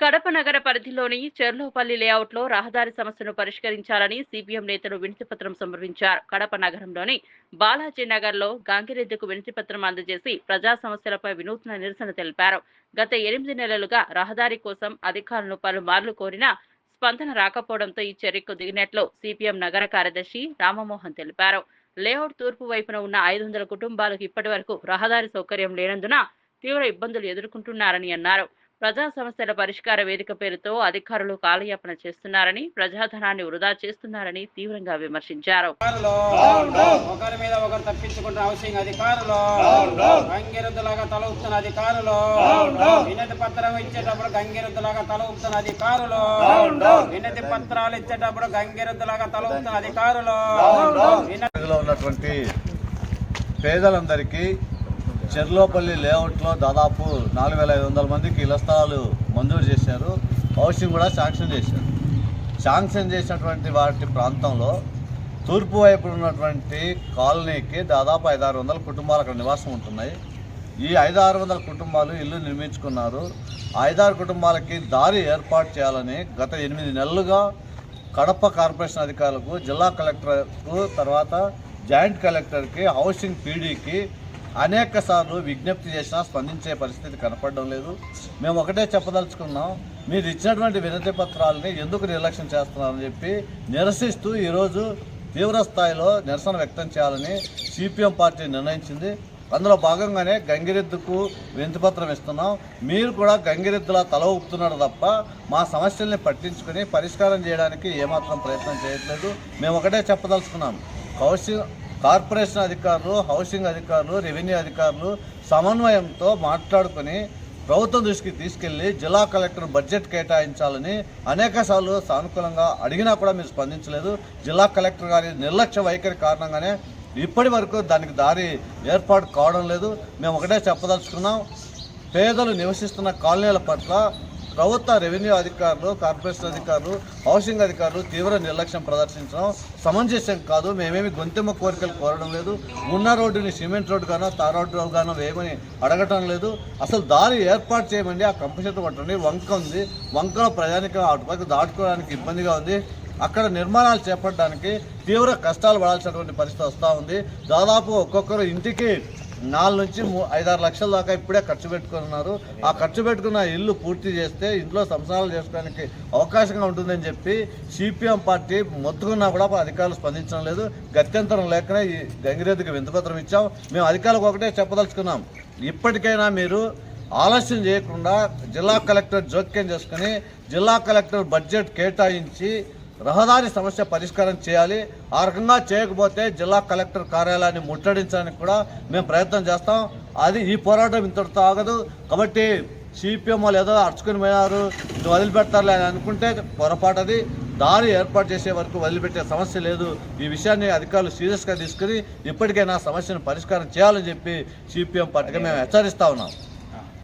కడప నగర పరిధిలోని చెర్లోపల్లి లేఅవుట్లో రహదారి సమస్యను పరిష్కరించాలని సిపిఎం నేతలు వినతిపత్రం సమర్పించారు. కడప నగరంలోని బాలాజీ నగర్లో గాంగిరెద్దుకు వినతిపత్రం అందజేసి ప్రజా సమస్యలపై వినూత్న నిరసన తెలిపారు. గత ఎనిమిది నెలలుగా రహదారి కోసం అధికారులను పలుమార్లు కోరినా స్పందన రాకపోవడంతో ఈ చర్యకు దిగినట్లు సిపిఎం నగర కార్యదర్శి రామమోహన్ తెలిపారు. లేఅవుట్ తూర్పు వైపున ఉన్న ఐదు వందల కుటుంబాలకు ఇప్పటి వరకు రహదారి సౌకర్యం లేనందున తీవ్ర ఇబ్బందులు ఎదుర్కొంటున్నారని అన్నారు. ప్రజా సమస్యల పరిష్కార వేదిక పేరుతో అధికారులు కాలయాపన చేస్తున్నారని ప్రజాధనాన్ని వృధా చేస్తున్నారని తీవ్రంగా విమర్శించారు. అధికారులు ఒకరి మీద ఒకరు తప్పించుకుంటున్న హౌసింగ్ అధికారులు గంగిరెద్దులాగా తల ఊపుతున్న అధికారులు వినతి పత్రం ఇచ్చేటప్పుడు గంగిరెద్దులాగా తల ఊపుతున్న అధికారులు వినతి పత్రాలు ఇచ్చేటప్పుడు గంగిరెద్దులాగా తల ఊపుతున్న అధికారులు ఉన్నటువంటి పేదలందరికీ చెర్లోపల్లి లేఅవుట్లో దాదాపు నాలుగు వేల ఐదు వందల మందికి ఇళ్ళ స్థలాలు మంజూరు చేశారు. హౌసింగ్ కూడా శాంక్షన్ చేశారు. శాంక్షన్ చేసినటువంటి వాటి ప్రాంతంలో తూర్పు వైపు ఉన్నటువంటి కాలనీకి దాదాపు ఐదు ఆరు వందల కుటుంబాలు అక్కడ నివాసం ఉంటున్నాయి. ఈ ఐదు ఆరు వందల కుటుంబాలు ఇల్లు నిర్మించుకున్నారు. ఐదారు కుటుంబాలకి దారి ఏర్పాటు చేయాలని గత ఎనిమిది నెలలుగా కడప కార్పొరేషన్ అధికారులకు జిల్లా కలెక్టర్కు తర్వాత జాయింట్ కలెక్టర్కి హౌసింగ్ పీడీకి అనేక సార్లు విజ్ఞప్తి చేసినా స్పందించే పరిస్థితి కనపడడం లేదు. మేము ఒకటే చెప్పదలుచుకున్నాం మీరు ఇచ్చినటువంటి వినతి పత్రాలని ఎందుకు నిర్లక్ష్యం చేస్తున్నారని చెప్పి నిరసిస్తూ ఈరోజు తీవ్ర స్థాయిలో నిరసన వ్యక్తం చేయాలని సిపిఎం పార్టీ నిర్ణయించింది. అందులో భాగంగానే గంగిరెద్దుకు వినతిపత్రం ఇస్తున్నాం. మీరు కూడా గంగిరెద్దులా తల ఊపుతున్నారు తప్ప మా సమస్యల్ని పట్టించుకొని పరిష్కారం చేయడానికి ఏమాత్రం ప్రయత్నం చేయట్లేదు. మేము ఒకటే చెప్పదలుచుకున్నాం కౌశ కార్పొరేషన్ అధికారులు హౌసింగ్ అధికారులు రెవెన్యూ అధికారులు సమన్వయంతో మాట్లాడుకొని ప్రభుత్వం దృష్టికి తీసుకెళ్ళి జిల్లా కలెక్టర్ బడ్జెట్ కేటాయించాలని అనేకసార్లు సానుకూలంగా అడిగినా కూడా మీరు స్పందించలేదు. జిల్లా కలెక్టర్ గారి నిర్లక్ష్య వైఖరి కారణంగానే ఇప్పటి వరకు దానికి దారి ఏర్పాటు కావడం లేదు. మేము ఒకటే చెప్పదలుచుకున్నాం. పేదలు నివసిస్తున్న కాలనీల పట్ల ప్రభుత్వ రెవెన్యూ అధికారులు కార్పొరేషన్ అధికారులు హౌసింగ్ అధికారులు తీవ్ర నిర్లక్ష్యం ప్రదర్శించడం సమంజసం కాదు. మేమేమి గొంతెమ్మ కోరికలు కోరడం లేదు. ఉన్న రోడ్డుని సిమెంట్ రోడ్డు గానో తార్ రోడ్డు గానో వేయమని అడగటం లేదు. అసలు దారి ఏర్పాటు చేయమండి. ఆ కంపల్సరీ కొట్టండి. వంక ఉంది. వంకలో ప్రయాణిక అటుపైకి దాటుకోవడానికి ఇబ్బందిగా ఉంది. అక్కడ నిర్మాణాలు చేపట్టడానికి తీవ్ర కష్టాలు పడాల్సినటువంటి పరిస్థితి వస్తూ ఉంది. దాదాపు ఒక్కొక్కరు ఇంటికి నాలుగు నుంచి మూ- ఐదారు లక్షల దాకా ఇప్పుడే ఖర్చు పెట్టుకున్నారు. ఆ ఖర్చు పెట్టుకున్న ఇల్లు పూర్తి చేస్తే ఇంట్లో సంసారాలు చేసుకోవడానికి అవకాశంగా ఉంటుందని చెప్పి సిపిఎం పార్టీ మొత్తుకున్నా కూడా అధికారులు స్పందించడం లేదు. గత్యంతరం లేకనే ఈ గంగిరెద్దుకి వింతపత్రం ఇచ్చాం. మేము అధికారులకు ఒకటే చెప్పదలుచుకున్నాం. ఇప్పటికైనా మీరు ఆలస్యం చేయకుండా జిల్లా కలెక్టర్ జోక్యం చేసుకుని జిల్లా కలెక్టర్ బడ్జెట్ కేటాయించి రహదారి సమస్య పరిష్కారం చేయాలి. ఆ రకంగా చేయకపోతే జిల్లా కలెక్టర్ కార్యాలయాన్ని ముట్టడించడానికి కూడా మేము ప్రయత్నం చేస్తాం. అది ఈ పోరాటం ఇంతటితో ఆగదు. కాబట్టి సిపిఎం వాళ్ళు ఏదో అర్చుకుని పోయారు ఇది వదిలిపెడతారులే అని అనుకుంటే పొరపాటు అది. దారి ఏర్పాటు చేసే వరకు వదిలిపెట్టే సమస్య లేదు. ఈ విషయాన్ని అధికారులు సీరియస్గా తీసుకుని ఇప్పటికైనా సమస్యను పరిష్కారం చేయాలని చెప్పి సిపిఎం పార్టీగా మేము హెచ్చరిస్తా ఉన్నాం.